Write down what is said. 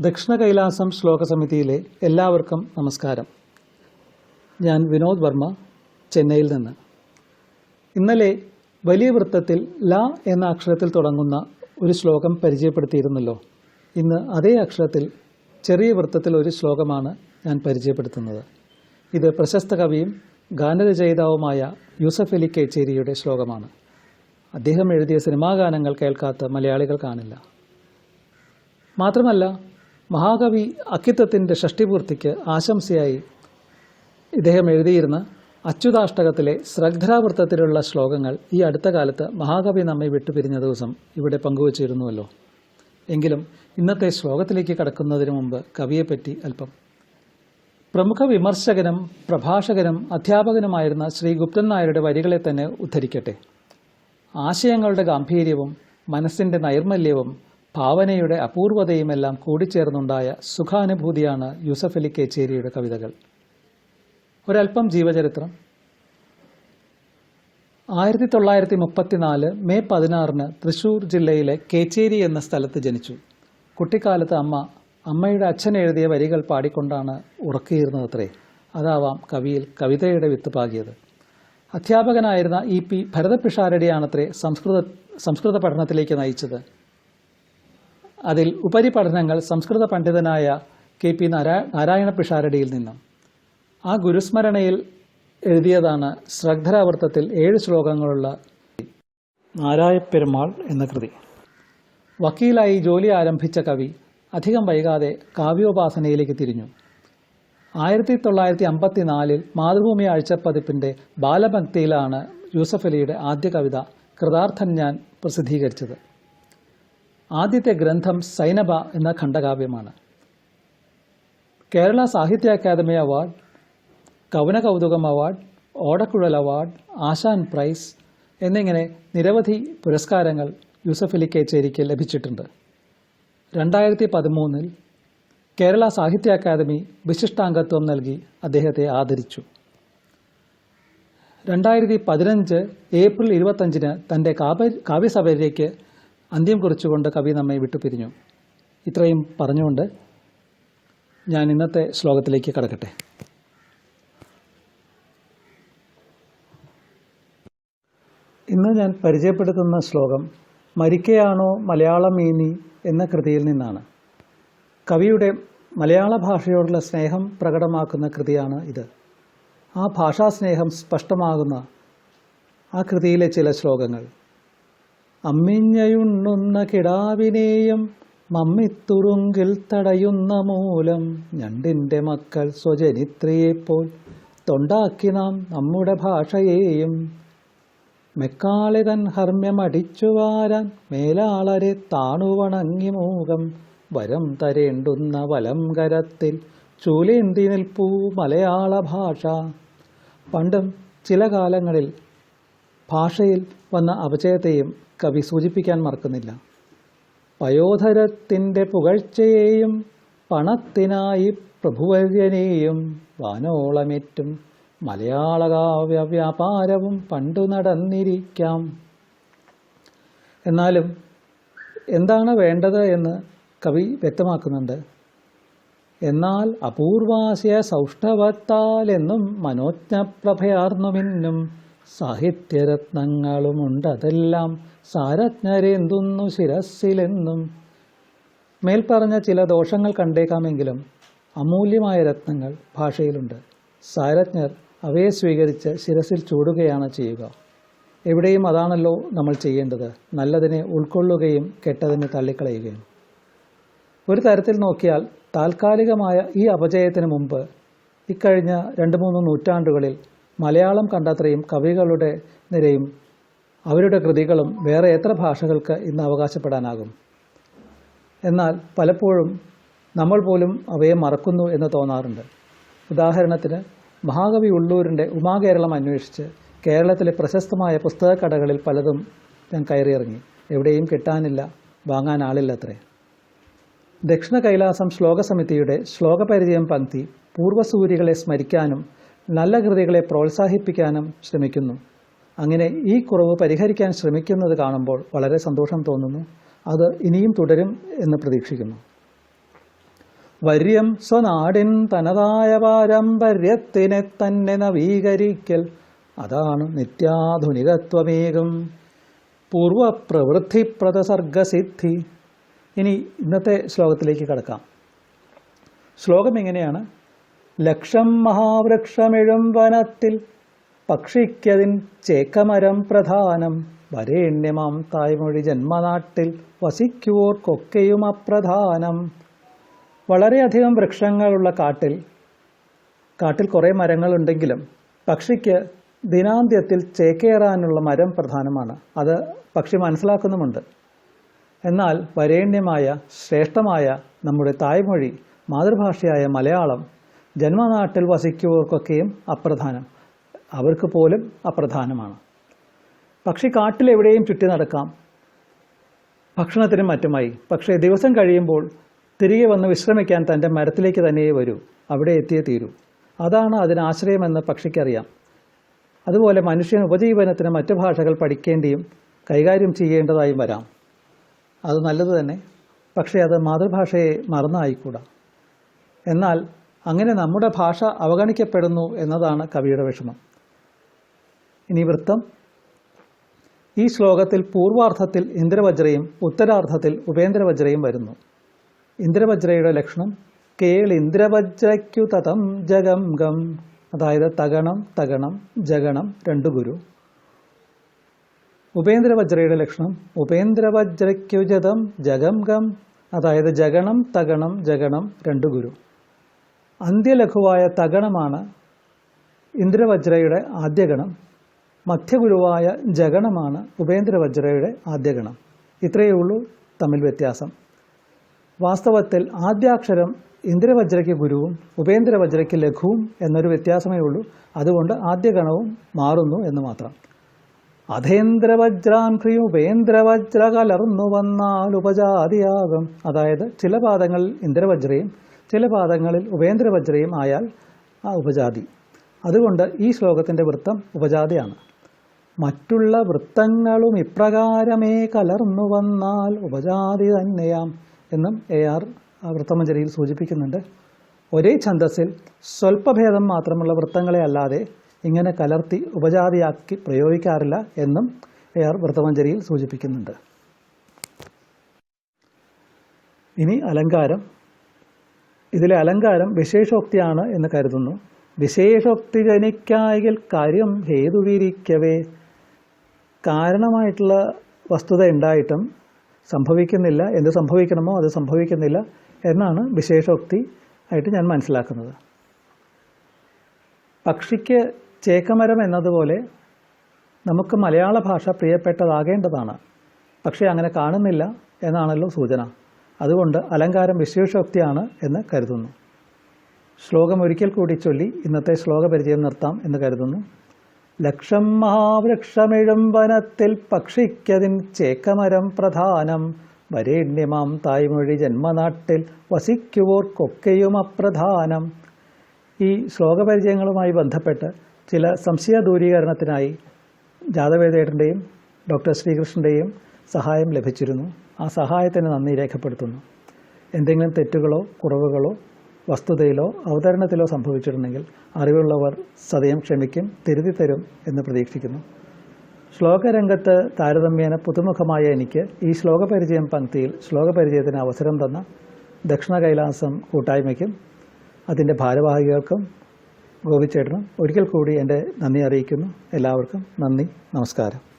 ദക്ഷിണ കൈലാസം ശ്ലോക സമിതിയിലെ എല്ലാവർക്കും നമസ്കാരം. ഞാൻ വിനോദ് വർമ്മ ചെന്നൈയിൽ നിന്ന്. ഇന്നലെ വലിയ വൃത്തത്തിൽ ല എന്ന അക്ഷരത്തിൽ തുടങ്ങുന്ന ഒരു ശ്ലോകം പരിചയപ്പെടുത്തിയിരുന്നല്ലോ. ഇന്ന് അതേ അക്ഷരത്തിൽ ചെറിയ വൃത്തത്തിൽ ഒരു ശ്ലോകമാണ് ഞാൻ പരിചയപ്പെടുത്തുന്നത്. ഇത് പ്രശസ്ത കവിയും ഗാനരചയിതാവുമായ യൂസഫ് അലി കേച്ചേരിയുടെ ശ്ലോകമാണ്. അദ്ദേഹം എഴുതിയ സിനിമാ ഗാനങ്ങൾ കേൾക്കാത്ത മലയാളികൾ കാണില്ല. മാത്രമല്ല മഹാകവി അക്കിത്തത്തിന്റെ ഷഷ്ടിപൂർത്തിക്ക് ആശംസയായി ഇദ്ദേഹം എഴുതിയിരുന്ന അച്യുതാഷ്ടകത്തിലെ ശ്രദ്ധരാവൃത്തത്തിലുള്ള ശ്ലോകങ്ങൾ ഈ അടുത്ത കാലത്ത് മഹാകവി നമ്മെ വിട്ടുപിരിഞ്ഞ ദിവസം ഇവിടെ പങ്കുവച്ചിരുന്നുവല്ലോ. എങ്കിലും ഇന്നത്തെ ശ്ലോകത്തിലേക്ക് കടക്കുന്നതിന് മുമ്പ് കവിയെപ്പറ്റി അല്പം. പ്രമുഖ വിമർശകനും പ്രഭാഷകനും അധ്യാപകനുമായിരുന്ന ശ്രീ ഗുപ്തൻ നായരുടെ വരികളെ തന്നെ ഉദ്ധരിക്കട്ടെ. ആശയങ്ങളുടെ ഗാംഭീര്യവും മനസ്സിന്റെ നൈർമല്യവും ഭാവനയുടെ അപൂർവതയുമെല്ലാം കൂടിച്ചേർന്നുണ്ടായ സുഖാനുഭൂതിയാണ് യൂസഫ് അലി കേച്ചേരിയുടെ കവിതകൾ. ഒരൽപ്പം ജീവചരിത്രം. ആയിരത്തി തൊള്ളായിരത്തി മുപ്പത്തിനാല് മെയ് പതിനാറിന് തൃശൂർ ജില്ലയിലെ കേച്ചേരി എന്ന സ്ഥലത്ത് ജനിച്ചു. കുട്ടിക്കാലത്ത് അമ്മ അമ്മയുടെ അച്ഛൻ എഴുതിയ വരികൾ പാടിക്കൊണ്ടാണ് ഉറക്കിയിരുന്നതത്രേ. അതാവാം കവിയിൽ കവിതയുടെ വിത്ത് പാകിയത്. അധ്യാപകനായിരുന്ന ഇ പി ഭരതപിഷാരടിയാണത്രേ സംസ്കൃത സംസ്കൃത പഠനത്തിലേക്ക് നയിച്ചത്. അതിൽ ഉപരിപഠനങ്ങൾ സംസ്കൃത പണ്ഡിതനായ കെ പി നാരാ നാരായണ പിഷാരടിയിൽ നിന്നും. ആ ഗുരുസ്മരണയിൽ എഴുതിയതാണ് ശ്രദ്ധരാവൃത്തത്തിൽ ഏഴ് ശ്ലോകങ്ങളുള്ള നാരായപ്പെരുമാൾ എന്ന കൃതി. വക്കീലായി ജോലി ആരംഭിച്ച കവി അധികം വൈകാതെ കാവ്യോപാസനയിലേക്ക് തിരിഞ്ഞു. ആയിരത്തി തൊള്ളായിരത്തി അമ്പത്തിനാലിൽ മാതൃഭൂമി ആഴ്ചപ്പതിപ്പിന്റെ ബാലഭക്തിയിലാണ് യൂസഫ് അലിയുടെ ആദ്യ കവിത കൃതാർത്ഥൻ ഞാൻ പ്രസിദ്ധീകരിച്ചത്. ആദ്യത്തെ ഗ്രന്ഥം സൈനബ എന്ന ഖണ്ഡകാവ്യമാണ്. കേരള സാഹിത്യ അക്കാദമി അവാർഡ് കവന കൗതുകം അവാർഡ് ഓടക്കുഴൽ അവാർഡ് ആശാൻ പ്രൈസ് എന്നിങ്ങനെ നിരവധി പുരസ്കാരങ്ങൾ യൂസഫ് അലി കേച്ചേരിക്ക് ലഭിച്ചിട്ടുണ്ട്. രണ്ടായിരത്തി പതിമൂന്നിൽ കേരള സാഹിത്യ അക്കാദമി വിശിഷ്ടാംഗത്വം നൽകി അദ്ദേഹത്തെ ആദരിച്ചു. രണ്ടായിരത്തി പതിനഞ്ച് ഏപ്രിൽ ഇരുപത്തഞ്ചിന് തന്റെ കാവ്യ കാവ്യസഭയിലേക്ക് അന്ത്യം കുറിച്ചുകൊണ്ട് കവി നമ്മെ വിട്ടുപിരിഞ്ഞു. ഇത്രയും പറഞ്ഞുകൊണ്ട് ഞാൻ ഇന്നത്തെ ശ്ലോകത്തിലേക്ക് കടക്കട്ടെ. ഇന്ന് ഞാൻ പരിചയപ്പെടുത്തുന്ന ശ്ലോകം മരിക്കയാണോ മലയാളം മീനി എന്ന കൃതിയിൽ നിന്നാണ്. കവിയുടെ മലയാള ഭാഷയോടുള്ള സ്നേഹം പ്രകടമാക്കുന്ന കൃതിയാണ് ഇത്. ആ ഭാഷാസ്നേഹം സ്പഷ്ടമാകുന്ന ആ കൃതിയിലെ ചില ശ്ലോകങ്ങൾ. അമ്മിഞ്ഞയുണ്ണുന്ന കിടാവിനെയും മമ്മിത്തുറുങ്കിൽ തടയുന്ന മൂലം ഞണ്ടിന്റെ മക്കൾ സ്വജനിത്രിയെപ്പോൽ തൊണ്ടാക്കി നാം നമ്മുടെ ഭാഷയെയും മെക്കാളിതൻ ഹർമ്യമടിച്ചു വാരാൻ മേലാളരെ താണുവണങ്ങി മൂകം വരം തരേണ്ടുന്ന വലം കരത്തിൽ ചൂലേന്തി നിൽപ്പൂ മലയാള ഭാഷ. പണ്ടും ചില കാലങ്ങളിൽ ഭാഷയിൽ വന്ന അപചയത്തെയും കവി സൂചിപ്പിക്കാൻ മറക്കുന്നില്ല. പയോധരത്തിന്റെ പുകഴ്ചയെയും പണത്തിനായി പ്രഭുവര്യനെയും വാനോളമേറ്റും മലയാളകാവ്യ വ്യാപാരവും പണ്ടു നടന്നിരിക്കാം. എന്നാലും എന്താണ് വേണ്ടത് എന്ന് കവി വ്യക്തമാക്കുന്നുണ്ട്. എന്നാൽ അപൂർവാശയ സൗഷ്ഠവത്താൽ എന്നും സാഹിത്യരത്നങ്ങളുമുണ്ടതെല്ലാം സാരജ്ഞരെന്തുന്നു ശിരസ്സിലെന്നും. മേൽപ്പറഞ്ഞ ചില ദോഷങ്ങൾ കണ്ടേക്കാമെങ്കിലും അമൂല്യമായ രത്നങ്ങൾ ഭാഷയിലുണ്ട്. സാരജ്ഞർ അവയെ സ്വീകരിച്ച് ശിരസിൽ ചൂടുകയാണ് ചെയ്യുക. എവിടെയും അതാണല്ലോ നമ്മൾ ചെയ്യേണ്ടത്. നല്ലതിനെ ഉൾക്കൊള്ളുകയും കെട്ടതിനെ തള്ളിക്കളയുകയും. ഒരു തരത്തിൽ നോക്കിയാൽ താൽക്കാലികമായ ഈ അപജയത്തിന് മുമ്പ് ഇക്കഴിഞ്ഞ രണ്ട് മൂന്ന് നൂറ്റാണ്ടുകളിൽ മലയാളം കണ്ടത്രയും കവികളുടെ നിരയും അവരുടെ കൃതികളും വേറെ എത്ര ഭാഷകൾക്ക് ഇന്ന് അവകാശപ്പെടാനാകും? എന്നാൽ പലപ്പോഴും നമ്മൾ പോലും അവയെ മറക്കുന്നു എന്ന് തോന്നാറുണ്ട്. ഉദാഹരണത്തിന് മഹാകവി ഉള്ളൂരിന്റെ ഉമാകേരളം അന്വേഷിച്ച് കേരളത്തിലെ പ്രശസ്തമായ പുസ്തകക്കടകളിൽ പലതും ഞാൻ കയറിയിറങ്ങി. എവിടെയും കിട്ടാനില്ല വാങ്ങാൻ ആളില്ല അത്രേ ദക്ഷിണ കൈലാസം ശ്ലോകസമിതിയുടെ ശ്ലോകപരിചയം പങ്ക്തി പൂർവസൂരികളെ സ്മരിക്കാനും നല്ല കൃതികളെ പ്രോത്സാഹിപ്പിക്കാനും ശ്രമിക്കുന്നു. അങ്ങനെ ഈ കുറവ് പരിഹരിക്കാൻ ശ്രമിക്കുന്നത് കാണുമ്പോൾ വളരെ സന്തോഷം തോന്നുന്നു. അത് ഇനിയും തുടരും എന്ന് പ്രതീക്ഷിക്കുന്നു. വര്യം സ്വനാടിൻ തനതായ പാരമ്പര്യത്തിനെ തന്നെ നവീകരിക്കൽ. അതാണ് നിത്യാധുനികത്വമേകം. പൂർവപ്രവൃത്തിപ്രദസർഗസിദ്ധി ഇനി ഇന്നത്തെ ശ്ലോകത്തിലേക്ക് കടക്കാം. ശ്ലോകം എങ്ങനെയാണ്? ലക്ഷം മഹാവൃക്ഷമിഴും വനത്തിൽ. പക്ഷിക്കതിൻ ചേക്കമരം പ്രധാനം. വരേണ്യമാം തായ്മൊഴി ജന്മനാട്ടിൽ വസിക്കുവോർക്കൊക്കെയും അപ്രധാനം. വളരെയധികം വൃക്ഷങ്ങളുള്ള കാട്ടിൽ കാട്ടിൽ കുറേ മരങ്ങളുണ്ടെങ്കിലും പക്ഷിക്ക് ദിനാന്ത്യത്തിൽ ചേക്കേറാനുള്ള മരം പ്രധാനമാണ്. അത് പക്ഷി മനസ്സിലാക്കുന്നുമുണ്ട്. എന്നാൽ വരേണ്യമായ ശ്രേഷ്ഠമായ നമ്മുടെ തായ്മൊഴി മാതൃഭാഷയായ മലയാളം ജന്മനാട്ടിൽ വസിക്കുവർക്കൊക്കെയും അപ്രധാനം. അവർക്ക് പോലും അപ്രധാനമാണ്. പക്ഷി കാട്ടിലെവിടെയും ചുറ്റി നടക്കാം. ഭക്ഷണത്തിനും മറ്റുമായി. പക്ഷേ ദിവസം കഴിയുമ്പോൾ തിരികെ വന്ന് വിശ്രമിക്കാൻ തന്റെ മരത്തിലേക്ക് തന്നെയേ വരൂ. അവിടെ എത്തിയേ തീരൂ. അതാണ് അതിനാശ്രയമെന്ന് പക്ഷിക്കറിയാം. അതുപോലെ മനുഷ്യൻ ഉപജീവനത്തിന് മറ്റു ഭാഷകൾ പഠിക്കേണ്ടിയും കൈകാര്യം ചെയ്യേണ്ടതായും വരാം. അത് നല്ലത് തന്നെ. പക്ഷേ അത് മാതൃഭാഷയെ മറന്നായിക്കൂടാ. എന്നാൽ അങ്ങനെ നമ്മുടെ ഭാഷ അവഗണിക്കപ്പെടുന്നു എന്നതാണ് കവിയുടെ വിഷമം. ഇനി വൃത്തം. ഈ ശ്ലോകത്തിൽ പൂർവാർത്ഥത്തിൽ ഇന്ദ്രവജ്രയും ഉത്തരാർത്ഥത്തിൽ ഉപേന്ദ്രവജ്രയും വരുന്നു. ഇന്ദ്രവജ്രയുടെ ലക്ഷണം കേൾ ഇന്ദ്രവജ്രയ്ക്കു തതം ജഗം ഗം. അതായത് തകണം തകണം ജഗണം രണ്ടു ഗുരു. ഉപേന്ദ്രവജ്രയുടെ ലക്ഷണം ഉപേന്ദ്രവജ്രയ്ക്കു ജതം ജഗം ഗം. അതായത് ജഗണം തകണം ജഗണം രണ്ടു ഗുരു. അന്ത്യലഘുവായ തഗണമാണ് ഇന്ദ്രവജ്രയുടെ ആദ്യഗണം. മധ്യഗുരുവായ ജഗണമാണ് ഉപേന്ദ്രവജ്രയുടെ ആദ്യഗണം. ഇത്രയേ ഉള്ളൂ തമ്മിൽ വ്യത്യാസം. വാസ്തവത്തിൽ ആദ്യാക്ഷരം ഇന്ദ്രവജ്രയ്ക്ക് ഗുരുവും ഉപേന്ദ്രവജ്രയ്ക്ക് ലഘുവും എന്നൊരു വ്യത്യാസമേ ഉള്ളൂ. അതുകൊണ്ട് ആദ്യഗണവും മാറുന്നു എന്ന് മാത്രം. അധേന്ദ്രവജ്രാൻക്രിയും ഉപേന്ദ്രവജ്ര കലർന്നു വന്നാൽ ഉപജാതിയാകും. അതായത് ചില പാദങ്ങളിൽ ഇന്ദ്രവജ്രയും ചില പാദങ്ങളിൽ ഉപേന്ദ്രവജ്രയും ആയാൽ ആ ഉപജാതി. അതുകൊണ്ട് ഈ ശ്ലോകത്തിന്റെ വൃത്തം ഉപജാതിയാണ്. മറ്റുള്ള വൃത്തങ്ങളും ഇപ്രകാരമേ കലർന്നു വന്നാൽ ഉപജാതി തന്നെയാം എന്നും എ ആർ വൃത്തമഞ്ജരിയിൽ സൂചിപ്പിക്കുന്നുണ്ട്. ഒരേ ഛന്തസ്സിൽ സ്വൽപ്പഭേദം മാത്രമുള്ള വൃത്തങ്ങളെ അല്ലാതെ ഇങ്ങനെ കലർത്തി ഉപജാതിയാക്കി പ്രയോഗിക്കാറില്ല എന്നും എ ആർ വൃത്തമഞ്ജരിയിൽ സൂചിപ്പിക്കുന്നുണ്ട്. ഇനി അലങ്കാരം. ഇതിലെ അലങ്കാരം വിശേഷോക്തിയാണ് എന്ന് കരുതുന്നു. വിശേഷോക്തി ജനിക്കായിൽ കാര്യം ഹേതുവിരിക്കവേ. കാരണമായിട്ടുള്ള വസ്തുത ഉണ്ടായിട്ടും സംഭവിക്കുന്നില്ല. എന്ത് സംഭവിക്കണമോ അത് സംഭവിക്കുന്നില്ല എന്നാണ് വിശേഷോക്തി ആയിട്ട് ഞാൻ മനസ്സിലാക്കുന്നത്. പക്ഷിക്ക് ചേക്കമരം എന്നതുപോലെ നമുക്ക് മലയാള ഭാഷ പ്രിയപ്പെട്ടതാകേണ്ടതാണ്. പക്ഷേ അങ്ങനെ കാണുന്നില്ല എന്നാണല്ലോ സൂചന. അതുകൊണ്ട് അലങ്കാരം വിശേഷോക്തിയാണ് എന്ന് കരുതുന്നു. ശ്ലോകം ഒരിക്കൽ കൂടി ചൊല്ലി ഇന്നത്തെ ശ്ലോകപരിചയം നിർത്താം എന്ന് കരുതുന്നു. ലക്ഷം മഹാവൃക്ഷമിഴും വനത്തിൽ പക്ഷിക്കതിൻ ചേക്കമരം പ്രധാനം. വരേണ്യമാം തായ്മൊഴി ജന്മനാട്ടിൽ വസിക്കുവോർക്കൊക്കെയും അപ്രധാനം. ഈ ശ്ലോകപരിചയങ്ങളുമായി ബന്ധപ്പെട്ട് ചില സംശയ ദൂരീകരണത്തിനായി ജാതവേദേട്ടന്റെയും ഡോക്ടർ ശ്രീകൃഷ്ണന്റെയും സഹായം ലഭിച്ചിരുന്നു. ആ സഹായത്തിന് നന്ദി രേഖപ്പെടുത്തുന്നു. എന്തെങ്കിലും തെറ്റുകളോ കുറവുകളോ വസ്തുതയിലോ അവതരണത്തിലോ സംഭവിച്ചിട്ടുണ്ടെങ്കിൽ അറിവുള്ളവർ സദയം ക്ഷമിക്കും തിരുത്തി തരും എന്ന് പ്രതീക്ഷിക്കുന്നു. ശ്ലോകരംഗത്ത് താരതമ്യേന പുതുമുഖമായ എനിക്ക് ഈ ശ്ലോകപരിചയം പങ്ക്തിയിൽ ശ്ലോകപരിചയത്തിന് അവസരം തന്ന ദക്ഷിണ കൈലാസം കൂട്ടായ്മയ്ക്കും അതിന്റെ ഭാരവാഹികൾക്കും ഗോപിച്ചേട്ടനും ഒരിക്കൽ കൂടി എന്റെ നന്ദി അറിയിക്കുന്നു. എല്ലാവർക്കും നന്ദി നമസ്കാരം.